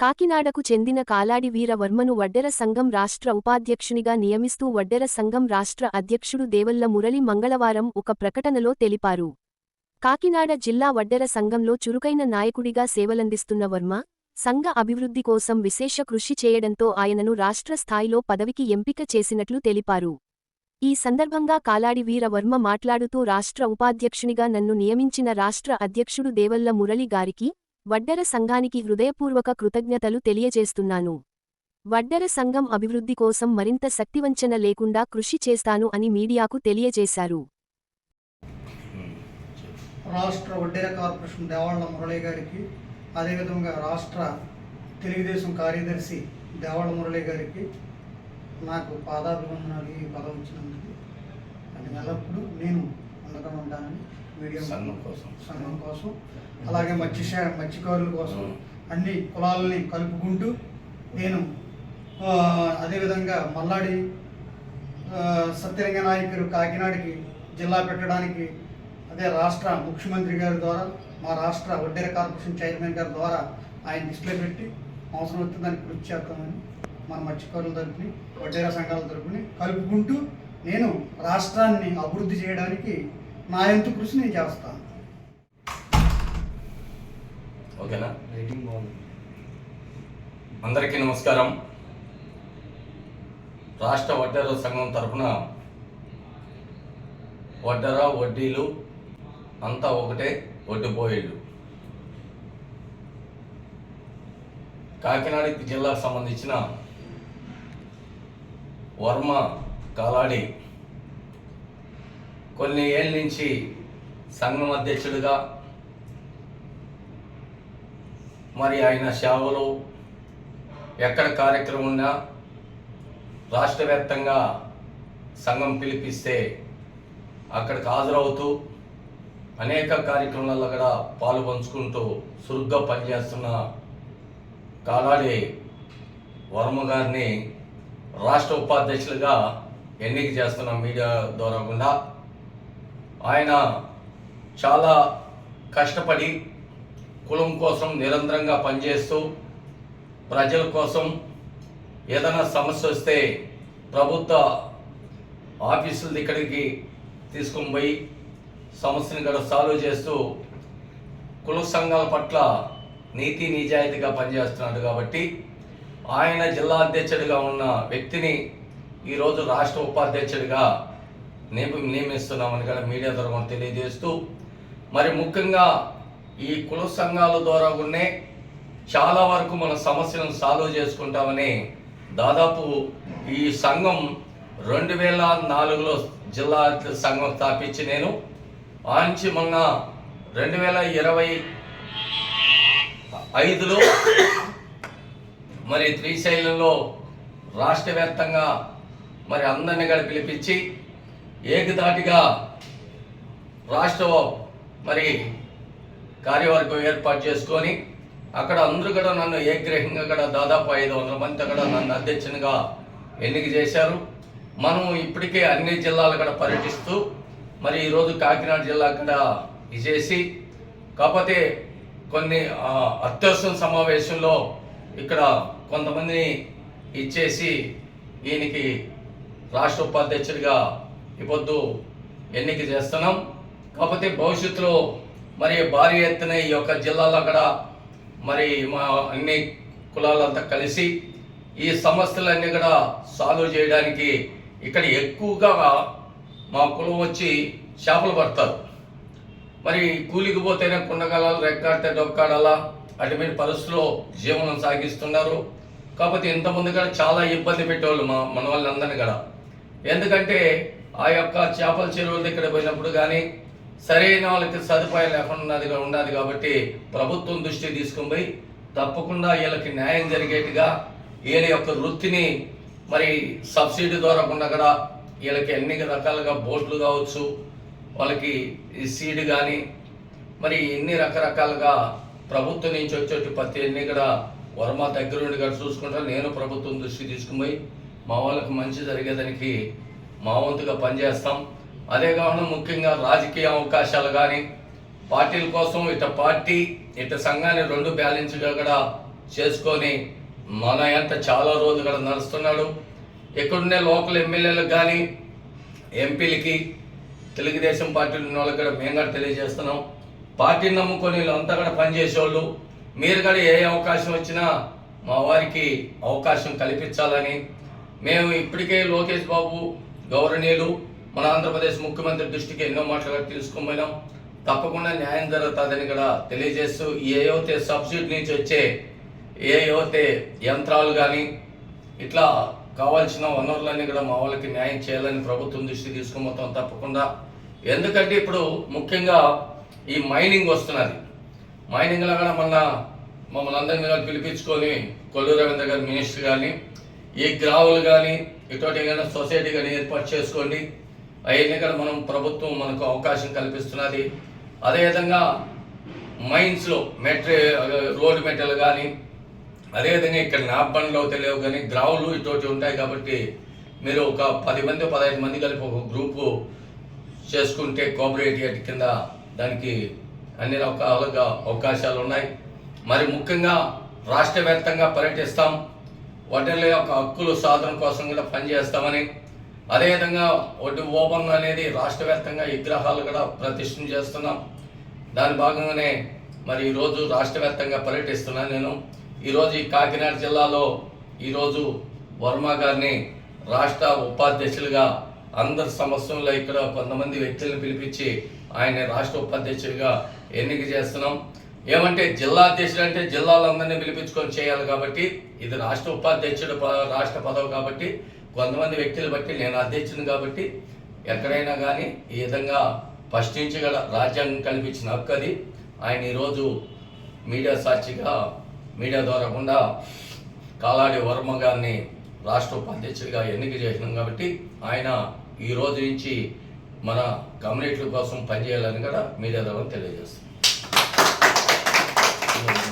కాకినాడకు చెందిన కాలాడి వీరవర్మను వడ్డెర సంఘం రాష్ట్ర ఉపాధ్యక్షునిగా నియమిస్తూ వడ్డెర సంఘం రాష్ట్ర అధ్యక్షుడు దేవల్ల మురళి మంగళవారం ఒక ప్రకటనలో తెలిపారు. కాకినాడ జిల్లా వడ్డెర సంఘంలో చురుకైన నాయకుడిగా సేవలందిస్తున్న వర్మ సంఘ అభివృద్ధి కోసం విశేష కృషి చేయడంతో ఆయనను రాష్ట్ర స్థాయిలో పదవికి ఎంపిక చేసినట్లు తెలిపారు. ఈ సందర్భంగా కాలాడి వీరవర్మ మాట్లాడుతూ రాష్ట్ర ఉపాధ్యక్షునిగా నన్ను నియమించిన రాష్ట్ర అధ్యక్షుడు దేవల్ల మురళి గారికి వడ్డెర సంఘానికి హృదయపూర్వక కృతజ్ఞతలు తెలియజేస్తున్నాను. వడ్డెర సంఘం అభివృద్ధి కోసం మరింత శక్తివంచన లేకుండా కృషి చేస్తాను అని మీడియాకు తెలియజేశారు. రాష్ట్ర వడ్డెర కార్పొరేషన్ దేవాళ్ళ మురళి గారికి అదేవిధంగా రాష్ట్ర తెలుగుదేశం కార్యదర్శి దేవాళ్ళ మురళి గారికి నాకు పాదాభివందనాలు ఈ పదం ఇచ్చినందుకు. అది ఎల్లప్పుడూ నేను ఉండగా ఉంటానని మీడియా సంఘం కోసం. సంఘం కోసం. అలాగే మత్స్య మత్స్యకారుల కోసం అన్ని కులాలని కలుపుకుంటూ నేను అదేవిధంగా మల్లాడి ఆ, సత్యలింగ నాయకులు కాకినాడకి జిల్లా పెట్టడానికి అదే రాష్ట్ర ముఖ్యమంత్రి గారి ద్వారా మా రాష్ట్ర వడ్డేర కార్పొరేషన్ చైర్మన్ గారి ద్వారా ఆయన డిస్ప్లే పెట్టి అవసరం వస్తే దానికి కృషి చేస్తామని మన మత్స్యకారుల తరపుని వడ్డేర సంఘాల తరపుని కలుపుకుంటూ నేను రాష్ట్రాన్ని అభివృద్ధి చేయడానికి నా ఎంతు కృషి నేను చేస్తాను. ఓకేనా? అందరికీ నమస్కారం. రాష్ట్ర వడ్డెర సంఘం తరఫున వడ్డెర వడ్డీలు అంతా ఒకటే వడ్డిపోయేళ్ళు కాకినాడ జిల్లాకు సంబంధించిన వర్మ కాలాడి కొన్ని ఏళ్ళ నుంచి సంఘం అధ్యక్షుడిగా మరి ఆయన సేవలు ఎక్కడ కార్యక్రమం ఉన్నా రాష్ట్ర వ్యాప్తంగా సంఘం పిలిపిస్తే అక్కడికి హాజరవుతూ అనేక కార్యక్రమాలలో కూడా పాలు పంచుకుంటూ చురుగ్గా పనిచేస్తున్న కాలాడి వర్మ గారిని రాష్ట్ర ఉపాధ్యక్షులుగా ఎన్నిక చేస్తున్న మీడియా ద్వారా కూడా ఆయన చాలా కష్టపడి కులం కోసం నిరంతరంగా పనిచేస్తూ ప్రజల కోసం ఏదైనా సమస్య వస్తే ప్రభుత్వ ఆఫీసుల దగ్గరికి తీసుకొని పోయి సమస్యను కూడా సాల్వ్ చేస్తూ కుల సంఘాల పట్ల నీతి నిజాయితీగా పనిచేస్తున్నాడు కాబట్టి ఆయన జిల్లా అధ్యక్షుడిగా ఉన్న వ్యక్తిని ఈరోజు రాష్ట్ర ఉపాధ్యక్షుడిగా నియమి నియమిస్తున్నామని కూడా మీడియా ద్వారా తెలియజేస్తూ మరి ముఖ్యంగా ఈ కుల సంఘాల ద్వారా ఉన్నే చాలా వరకు మన సమస్యలను సాల్వ్ చేసుకుంటామని దాదాపు ఈ సంఘం రెండు వేల నాలుగులో జిల్లా సంఘం స్థాపించి నేను ఆంచి మొన్న రెండు వేల ఇరవై ఐదులో మరి శ్రీశైలంలో రాష్ట్ర వ్యాప్తంగా మరి అందరిని కూడా పిలిపించి ఏకదాటిగా రాష్ట్ర మరి కార్యవర్గం ఏర్పాటు చేసుకొని అక్కడ అందరూ కూడా నన్ను ఏగ్రహంగా కూడా దాదాపు ఐదు వందల మంది కూడా నన్ను అధ్యక్షునిగా ఎన్నిక చేశారు. మనం ఇప్పటికే అన్ని జిల్లాలు కూడా పర్యటిస్తూ మరి ఈరోజు కాకినాడ జిల్లా కూడా ఇచ్చేసి కాకపోతే కొన్ని అత్యవసర సమావేశంలో ఇక్కడ కొంతమందిని ఇచ్చేసి ఈయనకి రాష్ట్ర ఉపాధ్యక్షుడిగా ఇవ్వద్దు ఎన్నిక చేస్తున్నాం. కాకపోతే భవిష్యత్తులో మరి భారీ ఎత్తున ఈ యొక్క జిల్లాలో కూడా మరి మా అన్ని కులాలంతా కలిసి ఈ సమస్యలన్నీ కూడా సాల్వ్ చేయడానికి ఇక్కడ ఎక్కువగా మా కులం వచ్చి చేపలు పడతారు. మరి కూలికి పోతేనే కుండగలాలు రెక్కాడితే డొక్కాడాలా అటువంటి పరిస్థితుల్లో జీవనం సాగిస్తున్నారు. కాకపోతే ఇంతమంది కూడా చాలా ఇబ్బంది పెట్టేవాళ్ళు మా మన వాళ్ళందరినీ కూడా. ఎందుకంటే ఆ యొక్క చేపల చెరువుల దగ్గర పోయినప్పుడు కానీ సరైన వాళ్ళకి సదుపాయం లేకుండా ఉన్నది కాబట్టి ప్రభుత్వం దృష్టి తీసుకుని పోయి తప్పకుండా వీళ్ళకి న్యాయం జరిగేట్టుగా వీళ్ళ యొక్క వృత్తిని మరి సబ్సిడీ ద్వారా కూడా కూడా వీళ్ళకి అన్ని రకాలుగా బోట్లు కావచ్చు వాళ్ళకి సీడ్ కానీ మరి ఎన్ని రకరకాలుగా ప్రభుత్వం నుంచి వచ్చేటి ప్రతి అన్ని కూడా వర్మ దగ్గరుండి కూడా చూసుకుంటా నేను ప్రభుత్వం దృష్టి తీసుకుని పోయి మా వాళ్ళకి మంచి జరిగేదానికి మా వంతుగా పనిచేస్తాం. అదే కాకుండా ముఖ్యంగా రాజకీయ అవకాశాలు కానీ పార్టీల కోసం ఇట పార్టీ ఇట సంఘాన్ని రెండు బ్యాలెన్స్గా కూడా చేసుకొని మన ఎంత చాలా రోజులు కూడా నడుస్తున్నాడు. ఇక్కడుండే లోకల్ ఎమ్మెల్యేలకు కానీ ఎంపీలకి తెలుగుదేశం పార్టీ ఉన్న వాళ్ళకి కూడా మేము కూడా తెలియజేస్తున్నాం. పార్టీని నమ్ముకొని వీళ్ళంతా కూడా పనిచేసేవాళ్ళు. మీరు కూడా ఏ అవకాశం వచ్చినా మా వారికి అవకాశం కల్పించాలని మేము ఇప్పటికే లోకేష్ బాబు గౌరవనీయులు మన ఆంధ్రప్రదేశ్ ముఖ్యమంత్రి దృష్టికి ఎన్నో మాటలు కూడా తీసుకుపోయినాం. తప్పకుండా న్యాయం జరుగుతుందని కూడా తెలియజేస్తూ ఏవైతే సబ్సిడీ నుంచి వచ్చే ఏవైతే యంత్రాలు కానీ ఇట్లా కావాల్సిన వనరులన్నీ కూడా మా వాళ్ళకి న్యాయం చేయాలని ప్రభుత్వం దృష్టి తీసుకుపోతాం తప్పకుండా. ఎందుకంటే ఇప్పుడు ముఖ్యంగా ఈ మైనింగ్ వస్తున్నది. మైనింగ్లో కూడా మొన్న మమ్మల్ని అందరినీ పిలిపించుకొని కొల్లు రవీంద్ర గారు మినిస్టర్ కానీ ఈ గ్రావులు కానీ ఇటువంటి ఏదైనా సొసైటీ కానీ ఏర్పాటు చేసుకోండి. అవన్నీ కూడా మనం ప్రభుత్వం మనకు అవకాశం కల్పిస్తున్నది. అదేవిధంగా మైన్స్లో మెట్రి రోడ్ మెటల్ కానీ అదేవిధంగా ఇక్కడ నాబ్బండ్లో తెలియవు కానీ గ్రావులు ఇటువంటి ఉంటాయి కాబట్టి మీరు ఒక పది మంది పదహైదు మంది కలిపి ఒక గ్రూపు చేసుకుంటే కోఆపరేటివ్ కింద. దానికి అన్ని రకాలుగా అవకాశాలు ఉన్నాయి. మరి ముఖ్యంగా రాష్ట్ర వ్యాప్తంగా పర్యటిస్తాం. వడ్డీల యొక్క హక్కులు సాధన కోసం కూడా పనిచేస్తామని. అదేవిధంగా వడ్డీ ఓపెన్ అనేది రాష్ట్ర వ్యాప్తంగా విగ్రహాలు కూడా ప్రతిష్ఠ చేస్తున్నాం. దాని భాగంగానే మరి ఈరోజు రాష్ట్ర వ్యాప్తంగా పర్యటిస్తున్నాను నేను. ఈరోజు ఈ కాకినాడ జిల్లాలో ఈరోజు వర్మ గారిని రాష్ట్ర ఉపాధ్యక్షులుగా అందరి సమస్యల్లో ఇక్కడ కొంతమంది వ్యక్తులను పిలిపించి ఆయన రాష్ట్ర ఉపాధ్యక్షుడిగా ఎన్నిక చేస్తున్నాం. ఏమంటే జిల్లా అధ్యక్షుడు అంటే జిల్లాలందరినీ పిలిపించుకొని చేయాలి కాబట్టి ఇది రాష్ట్ర ఉపాధ్యక్షుడు రాష్ట్ర పదవి కాబట్టి కొంతమంది వ్యక్తులు బట్టి నేను అధ్యక్షుని కాబట్టి ఎక్కడైనా కానీ ఈ విధంగా ఫస్ట్ నుంచి రాజ్యాంగం కల్పించిన హక్కు అది. ఆయన ఈరోజు మీడియా సాక్షిగా మీడియా ద్వారా కూడా కాలాడి వర్మ గారిని రాష్ట్ర ఉపాధ్యక్షుడిగా ఎన్నిక చేసినాం కాబట్టి ఆయన ఈ రోజు నుంచి మన కమ్యూనిటీల కోసం పనిచేయాలని కూడా మీడియా ద్వారా తెలియజేస్తాం